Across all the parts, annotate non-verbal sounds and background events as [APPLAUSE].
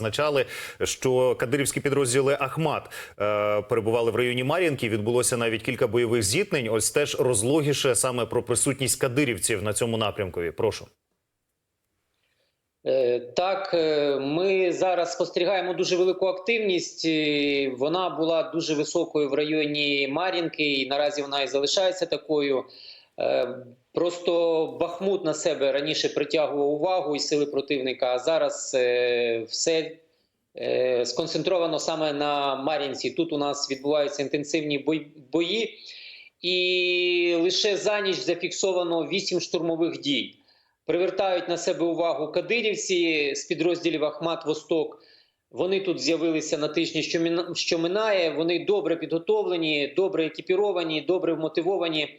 зазначали, що кадирівські підрозділи Ахмат е, перебували в районі Мар'їнки. Відбулося навіть кілька бойових зіткнень. Ось теж розлогіше саме про присутність кадирівців на цьому напрямкові. Прошу. Е, Так, е, ми зараз спостерігаємо дуже велику активність. Е, Вона була дуже високою в районі Мар'їнки, і наразі вона і залишається такою. Просто Бахмут на себе раніше притягував увагу і сили противника, а зараз е, все е, сконцентровано саме на Мар'їнці. Тут у нас відбуваються інтенсивні бої, і лише за ніч зафіксовано 8 штурмових дій привертають на себе увагу кадирівці з підрозділів Ахмат Восток. Вони тут з'явилися на тижні, що минає. Вони добре підготовлені, добре екіпіровані, добре вмотивовані.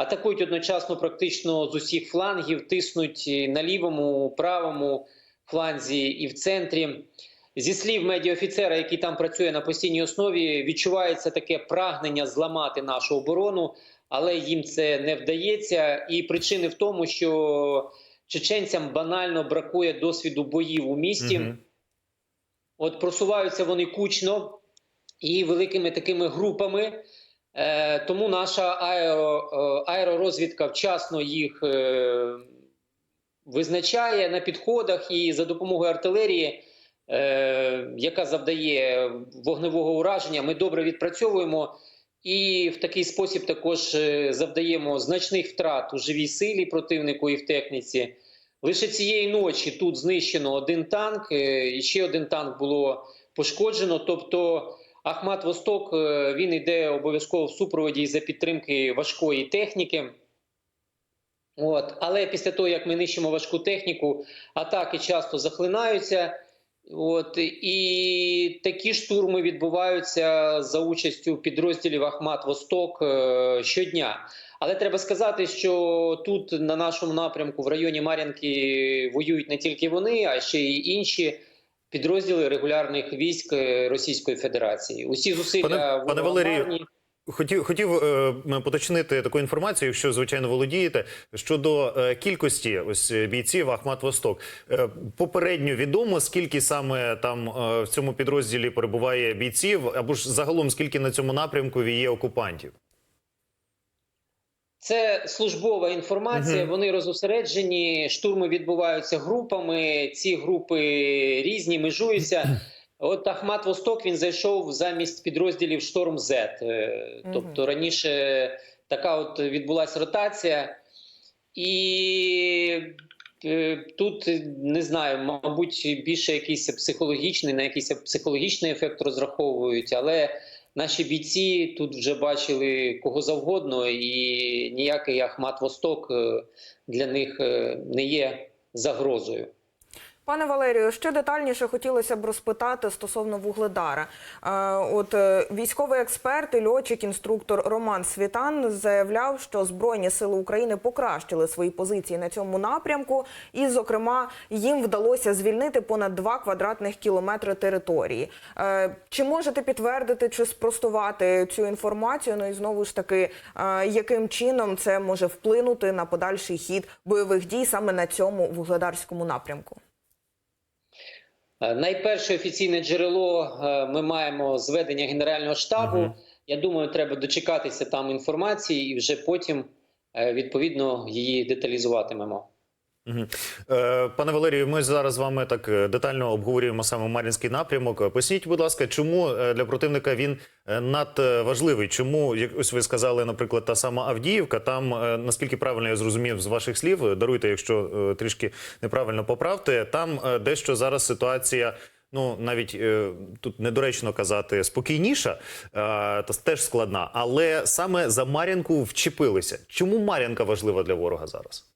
Атакують одночасно практично з усіх флангів, тиснуть на лівому, правому фланзі і в центрі. Зі слів медіаофіцера, який там працює на постійній основі, відчувається таке прагнення зламати нашу оборону, але їм це не вдається. І причини в тому, що чеченцям банально бракує досвіду боїв у місті. Мгм. От просуваються вони кучно і великими такими групами. Е, тому наша аеро, е, аеророзвідка вчасно їх е, визначає на підходах і за допомогою артилерії, яка завдає вогневого ураження, ми добре відпрацьовуємо. І в такий спосіб також завдаємо значних втрат у живій силі противнику і в техніці. Лише цієї ночі тут знищено один танк, і ще один танк було пошкоджено. Тобто Ахмат Восток е, він йде обов'язково в супроводі за підтримки важкої техніки. От. Але після того, як ми нищимо важку техніку, атаки часто захлинаються. От. І такі штурми відбуваються за участю підрозділів Ахмат Восток е, щодня. Але треба сказати, що тут на нашому напрямку в районі Мар'янки воюють не тільки вони, а ще й інші підрозділи регулярних військ е, Російської Федерації. Усі зусилля Пане- пане Валерію. Хотів хотів е, поточнити таку інформацію, якщо звичайно володієте щодо е, кількості ось е, бійців Ахмат Восток. Е, попередньо відомо скільки саме там е, в цьому підрозділі перебуває бійців, або ж загалом скільки на цьому напрямку є окупантів. Це службова інформація. Вони розосереджені. Штурми відбуваються групами. Ці групи різні, межуються. [CLEARS THROAT] От Ахмат Восток він зайшов замість підрозділів Шторм З. Е, Тобто раніше така от відбулася ротація, і е, тут не знаю, мабуть, більше якийсь психологічний, на якийсь психологічний ефект розраховують, але наші бійці тут вже бачили кого завгодно, і ніякий Ахмат Восток е, для них е, не є загрозою. Пане Валерію, ще детальніше хотілося б розпитати стосовно Вугледара. Е, От е, військовий експерт і льотчик, інструктор Роман Світан заявляв, що Збройні сили України покращили свої позиції на цьому напрямку, і, зокрема, їм вдалося звільнити понад 2 квадратних кілометри території. Е, Чи можете підтвердити чи спростувати цю інформацію? Ну і знову ж таки, яким чином це може вплинути на подальший хід бойових дій саме на цьому вугледарському напрямку? Е, Найперше офіційне джерело е, ми маємо зведення Генерального штабу. Мгм. Я думаю, треба дочекатися там інформації і вже потім е, відповідно її деталізуватимемо. Е, Пане Валерію, ми зараз з вами так е, детально обговорюємо саме Мар'їнський напрямок. Е, Поясніть, будь ласка, чому для противника він надважливий? Чому, як ось ви сказали, наприклад, та сама Авдіївка, там, наскільки правильно я зрозумів з ваших слів, даруйте, якщо трішки неправильно поправте, там дещо зараз ситуація. Ну, навіть тут недоречно казати спокійніша, та теж складна, але саме за Мар'янку вчепилися. Чому Мар'янка важлива для ворога зараз?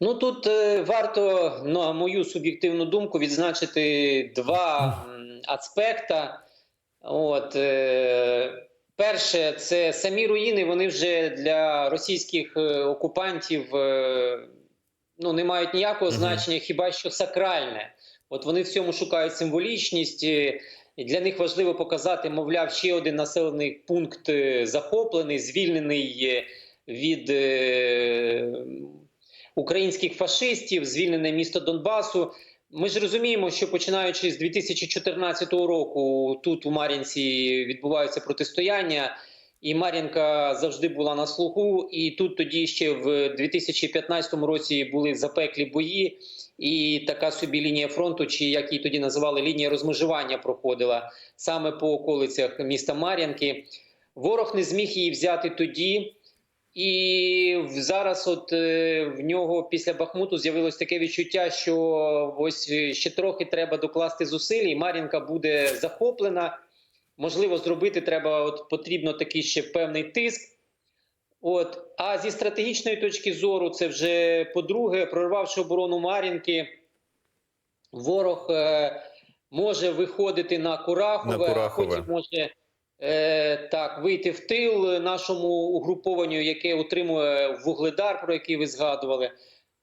Ну тут е, варто, на мою суб'єктивну думку, відзначити два м, аспекта. От, е, перше, це самі руїни, вони вже для російських е, окупантів е, ну, не мають ніякого значення, хіба що сакральне. От вони в цьому шукають символічність. е, І для них важливо показати, мовляв, ще один населений пункт е, захоплений, звільнений від українських фашистів, звільнене місто Донбасу. Ми ж розуміємо, що починаючи з 2014 року тут у Мар'їнці відбуваються протистояння, і Мар'їнка завжди була на слуху. І тут тоді ще в 2015 році були запеклі бої, і така собі лінія фронту, чи як її тоді називали, лінія розмежування проходила саме по околицях міста Мар'їнки. Ворог не зміг її взяти тоді. І зараз, от е, в нього після Бахмуту з'явилось таке відчуття, що ось е, ще трохи треба докласти зусиль, і Мар'їнка буде захоплена. Можливо, зробити треба, от потрібно такий ще певний тиск. От, а зі стратегічної точки зору, це вже по-друге, прорвавши оборону Мар'їнки, ворог е, може виходити на Курахове, На а потім може е, так вийти в тил нашому угрупованню, яке утримує вугледар, про який ви згадували.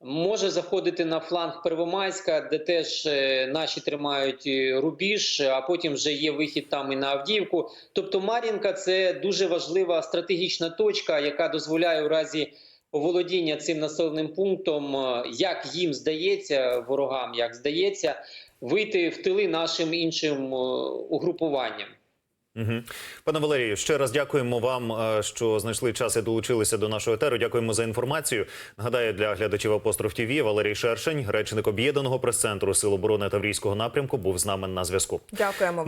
Може заходити на фланг Первомайська, де теж е, наші тримають е, рубіж, а потім вже є вихід там і на Авдіївку. Тобто Мар'їнка це дуже важлива стратегічна точка, яка дозволяє у разі оволодіння цим населеним пунктом, е, як їм здається, ворогам, як здається, вийти в тили нашим іншим угрупуванням. Угу. Пане Валерію, ще раз дякуємо вам, е, що знайшли час і долучилися до нашого етеру. Дякуємо за інформацію. Нагадаю для глядачів апостроф ТВ Валерій Шершень, речник об'єднаного прес-центру Сил оборони Таврійського напрямку, був з нами на зв'язку. Дякуємо вам.